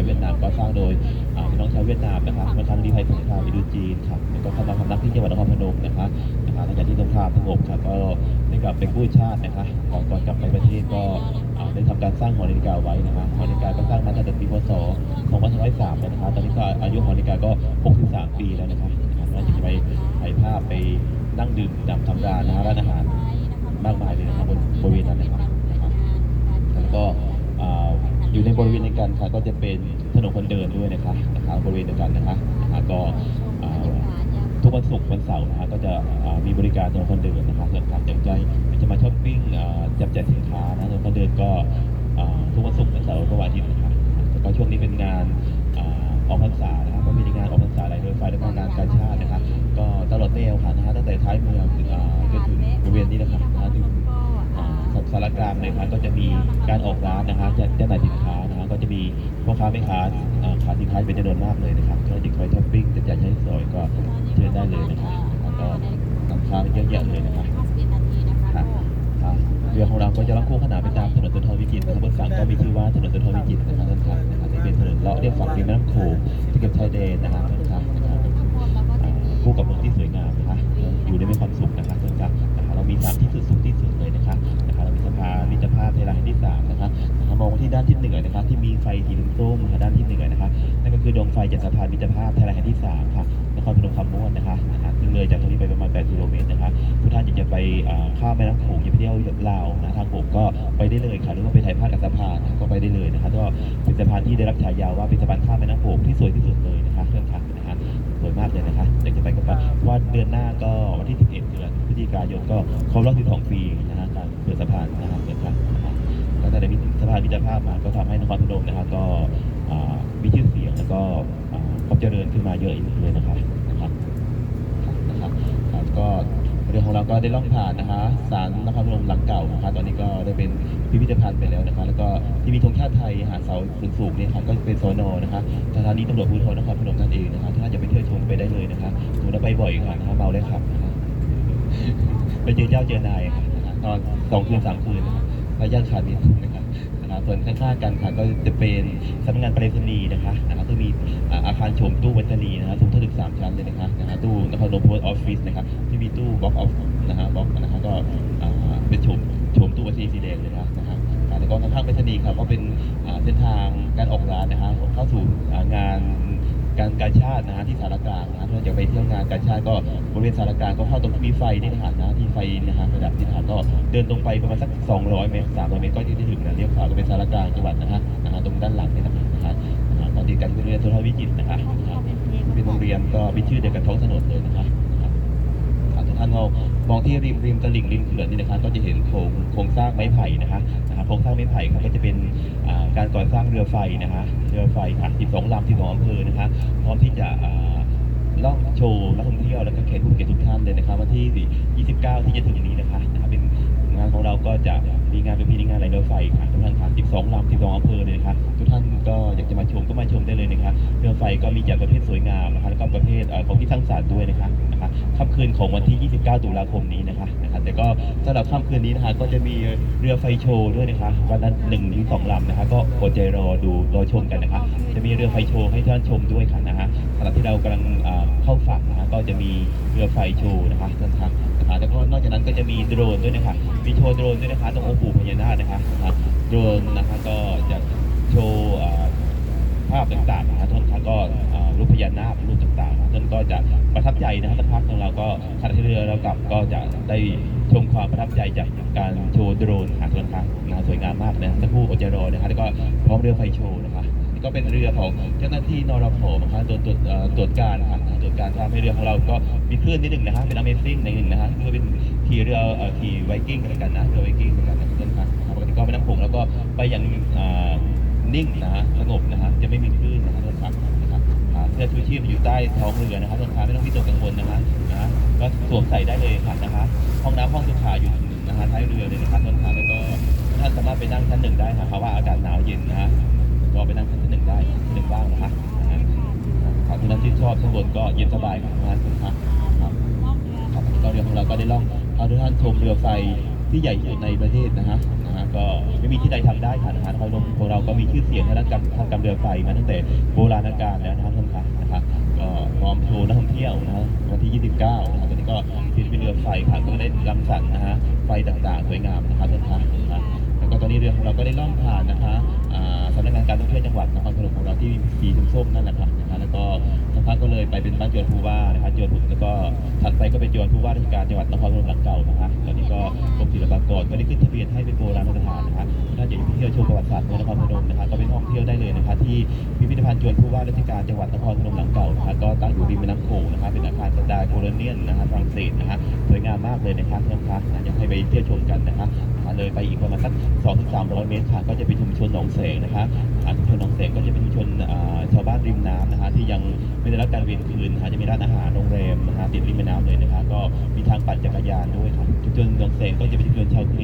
าวเวียดนามก็สร้างโดยพี่น้องชาวเวียดนามนะครับมาทำรีภัยสงครามไปดูจีนครับแล้วก็เข้ามาทำนักที่จังหวัดนครพนมนะครับนะครับหลังจากที่สงครามสงบครับก็ได้กลับไปกู้ชาตินะครับก่อนก่อนกลับไปประเทศก็ได้ทำการสร้างหอนาฬิกาไว้นะครับหอนาฬิกาก็สร้างมาตั้งแต่ปีพศ2503นะครับตอนนี้ก็อายุหอนาฬิกาก็ 63 ปีแล้วนะครับนะครับน่าจะไปถ่ายภาพไปนั่งดื่มดำทำร้านะร้านอาหารมากมายเลยนะครับบนบริเวณนั้นนะครับแล้วก็ อยู่ในบริเวณเดียวกันครับก็จะเป็นถนนคนเดินด้วยนะครับนะครับบริเวณเดียวกันนะครับนะครับก็ทุกวันศุกร์วันเสาร์นะฮะก็จะมีบริการถนนคนเดินนะครับเกิดการจับใจอยากจะมาช้อปปิ้งจับจ่ายสินค้านะถนนคนเดินก็ทุกวันศุกร์วันเสาร์และวันอาทิตย์นะครับแล้วก็ช่วงนี้เป็นงานออกพรรษานะครับก็มีงานออกพรรษาหลายโดยไฟและงานการชาตินะครับก็ตลอดแนวค่ะนะฮะตั้งแต่ท้ายเมืองจนถึงบริเวณนี้นะครับนะฮะถึงาสารกลางเลยครับก็จะมีการออกร้านนะฮะจะจำหน่ายสินค้านะฮะก็จะมีพ่อค้าแม่ค้าอ่าขายสินค้าเป็นจำนวนมากเลยนะครับก็จะคอยช้อปปิ้งจะจ่ายใช้สอยก็เชิญได้เลยนะครับแล้วก็สินค้าเยอะแยะเลยนะครับครับอ่าเรือของเราก็จะลังคู่ขนานไปตามถนนสุนทรวิจิตรนะครับบนฝั่งก็มีชื่อว่าถนนสุนทรวิจิตรนะครับท่านครับนะครับที่เป็นถนนเลาะเรียบฝั่งริมแม่น้ำโขงที่กับชายแดนนะครับท่านครับนะครับ ด้านทิศเหนือนะคะที่มีไฟสีส้มๆนะคะด้านทิศเหนือนะคะนั่นก็คือดวงไฟจากสะพานมิตรภาพเทราแห่งที่สามค่ะนครพนมคำม่วนนะคะนะคะซึ่งเลยจากตรงนี้ไปประมาณ 8 กิโลเมตรนะคะทุกท่านอยากจะไปข้ามแม่น้ำโขงอยากไปเที่ยวลาวนะทางผมก็ไปได้เลยค่ะหรือว่าไปถ่ายภาพกับสะพานก็ไปได้เลยนะคะก็เป็นสะพานที่ได้รับฉายาว่าเป็นสะพานข้ามแม่น้ำโขงที่สวยที่สุดเลยนะคะเพื่อนครับนะคะสวยมากเลยนะคะอยากจะไปก็ไปเพราว่าเดือนหน้าก็วันที่ 11 เดือนพฤศจิกายนก็ครบรอบ12ปีนะฮะการเปิดสะพานนะฮะเปิดครับนะ ฮะก็จะได้มีสะพานมิตรภาพมาก็ทำให้นครพนมนะฮะก็มีชื่อเสียงแล้วก็ความเจริญขึ้นมาเยอะอีกเลยนะครับนะครับนะครับครับก็เรื่องของเราก็ได้ล่องผ่านนะฮะศาลนครพนมหลังเก่านะครับตอนนี้ก็ได้เป็นพิพิธภัณฑ์ไปแล้วนะครับแล้วก็ที่มีธงชาติไทยหาเสาสูงๆเนี่ยครับก็เป็นโซนอนะครับสถานีตำรวจภูธรนครพนมนั่นเองนะครับถ้าจะไปเที่ยวชมไปได้เลยนะครับหนูเราไปบ่อยค่ะนะครับเมาได้ครับไปเจอเจ้าเจอนายครับนะตอนสองคืนสามคืน นะครับระยะขาดนิดนึงนะครับนะส่วนข้างๆกันค่ะก็จะเป็นสำนักงานไปรษณีย์นะคะนะครับจะมีอาคารโฉมตู้ไปรษณีย์นะครับสูงเท่าถึงสามชั้นเลยนะคะนะฮะตู้นครพนโพสออฟฟิศนะครับที่มีตู้บล็อกออฟนะฮะบล็อกนะครับก็เป็นโฉมโฉมตู้ไปรษณีย์สีแดงเลยนะนะฮะอ่าแล้วก็ทางภาไปรษณีย์ครับก็เป็นเส้นทางการออกร้านนะฮะเข้าสู่ การการชาตินะฮะที่สารกลางนะฮะถ้าจะไปเที่ยวงานการชาติก็บริเวณสารกลางก็เข้าตรงที่มีไฟนี่นะฮะนะที่ไฟนะฮะระดับที่นะฮะก็เดินตรงไปประมาณสัก 200 เมตร 300 เมตรก็จะถึงนะเลี้ยวขวาก็เป็นสารกลางจังหวัดนะฮะนะฮะตรงด้านหลังนี่นะครับนะฮะนะฮะก็ติดกันเป็นโรงเรียนโทวิจิตรนะคะนะฮะเป็นโรงเรียนก็มีชื่อเดียวกับท้องถนนเลยนะคะทุกท่านเรา มองที่ริมริมตลิ่งริมเขื่อนนี่นะครับก็จะเห็นโครงโครงสร้างไม้ไผ่นะคะนะครับโครงสร้างไม้ไผ่ครับก็จะเป็นการก่อสร้างเรือไฟนะฮะเรือไฟค่ะ12ลำ12อำเภอนะคะพร้อมที่จะ ล่องโชว์นักท่องเที่ยวแล้วก็แขกผู้เกียรติทุกท่านเลยนะครับวันที่ 29 ที่จะถึงนี้นะคะนะครับเป็นงานของเราก็จะมีงานเป็นพิธีงานไหลเรือไฟค่ะทุกท่านครับ12ลำ12อำเภอเลยนะครับทุกท่านก็อยากจะมาชมก็มาชมได้เลยนะครับเรือไฟก็มีจากประเภทสวยงามนะคะแล้วก็ประเภทเอ่อของที่สร้างสรรค์ด้วยนะครับนะครับค่ำคืนของวันที่ 29 ตุลาคมนี้นะคะนะครับแต่ก็สำหรับค่ำคืนนี้นะคะก็จะมีเรือไฟโชว์ด้วยนะคะวันละหนึ่งถึงสองลำนะคะก็อดใจรอดูรอชมกันนะคะจะมีเรือไฟโชว์ให้ท่านชมด้วยค่ะนะฮะ ขณะที่เรากำลังเข้าฝั่งนะฮะก็จะมีเรือไฟโชว์นะคะท่านครับนะคะแล้วก็นอกจากนั้นก็จะมีโดรนด้วยนะคะมีโชว์โดรนด้วยนะคะตรงองค์ปู่พญานาคนะคะนะคะโดรนนะคะก็จะโชว์ภาพต่างๆนะฮะท่านครับก็รูปพญานาครูปต่างๆท่านก็จะประทับใจนะฮะสักพักของเราก็ขณะที่เรือเรากลับก็จะได้ชมความประทับใจจากการโชว์โดรนหาท่านครับนะสวยงามมากนะสักครู่อดใจรอนะฮะแล้วก็พร้อมเรือไฟโชว์ ก็เป็นเรือของเจ้าหน้าที่นรพนะคะตรวจตรวจตรวจการค่ะตรวจการทำให้เรือของเราก็มีคลื่นนิดหนึ่งนะฮะเป็น Amazing ในหนึ่งนะฮะคือเป็นขี่เรือขี่ไวกิ้งกันกันนะเรือไวกิ้งกันนะท่านครับปกติก็ไม่น้ำโขงแล้วก็ไปอย่างนิ่งนะฮะสงบนะฮะจะไม่มีคลื่นนะฮะท่านครับนะครับเสื้อชูชีพอยู่ใต้ท้องเรือนะครับท่านครับไม่ต้องวิตกกังวลนะฮะนะฮะก็สวมใส่ได้เลยค่ะนะฮะห้องน้ำห้องสุขาอยู่นะฮะท้ายเรือเลยนะครับท่านครับแล้วก็ท่านสามารถไปนั่งชั้นหนึ่งได้นะเพราะว่าอากาศหนาวเย็นนะฮะ ก็ไปนั่งชั้นหนึ่งได้หนึ่งว่างนะฮะนะฮะครับที่นั้นที่ชอบข้างบนก็เย็นสบายครับนะฮะท่านครับครับครับก็เรือของเราก็ได้ล่องพาทุกท่านชมเรือไฟที่ใหญ่ที่สุดในประเทศนะฮะนะฮะก็ไม่มีที่ใดทำได้ค่ะนะฮะนครพนมของเราก็มีชื่อเสียงทางด้านการทางการเรือไฟมาตั้งแต่โบราณกาลแล้วนะครับท่านคะนะครับก็พร้อมโชว์นักท่องเที่ยวนะฮะวันที่ 29 นะครับตอนนี้ก็ที่เป็นเรือไฟค่ะก็ได้รังสรรค์นะฮะไฟต่างๆสวยงามนะครับท่านคะ นีเรือของเราก็ได้ล่องผ่านนะคะสำนักงานการท่องเที่ยวจังหวัดนครพนมของเราที่สีส้มๆนั่นแหละครับนะฮะแล้วก็สักพักก็เลยไปเป็นบ้านจวนผู้ว่านะครับจวนผู้แล้วก็ถัดไปก็เป็นจวนผู้ว่าราชการจังหวัดนครพนมหลังเก่านะฮะตอนนี้ก็กรมศิลปากรก็ได้ขึ้นทะเบียนให้เป็นโบราณสถานนะฮะถ้าอยากจะไปเที่ยวชมประวัติศาสตร์ของนครพนมนะฮะก็ไปท่องเที่ยวได้เลยนะครับที่พิพิธภัณฑ์จวนผู้ว่าราชการจังหวัดนครพนมหลังเก่า ก็ตั้งอยู่ริมแม่น้ำโขงนะฮะเป็นอาคารสไตล์โคลเนียนนะฮะฝรั่งเศสนะฮะสวยงามมากเลยนะครับท่านคะนะอยากให้ไปเที่ยวชมกันนะฮะนะเลยไปอีกประมาณสัก2-300 เมตรค่ะก็จะเป็นชุมชนหนองแสงนะคะอ่าชุมชนหนองแสงก็จะเป็นชุมชนชาวบ้านริมน้ำนะฮะที่ยังไม่ได้รับการเวียนคืนนะฮะจะมีร้านอาหารโรงแรมนะฮะติดริมแม่น้ำเลยนะฮะก็มีทางปั่นจักรยานด้วยครับชุมชนหนองแสงก็จะเป็นชุมชนชาว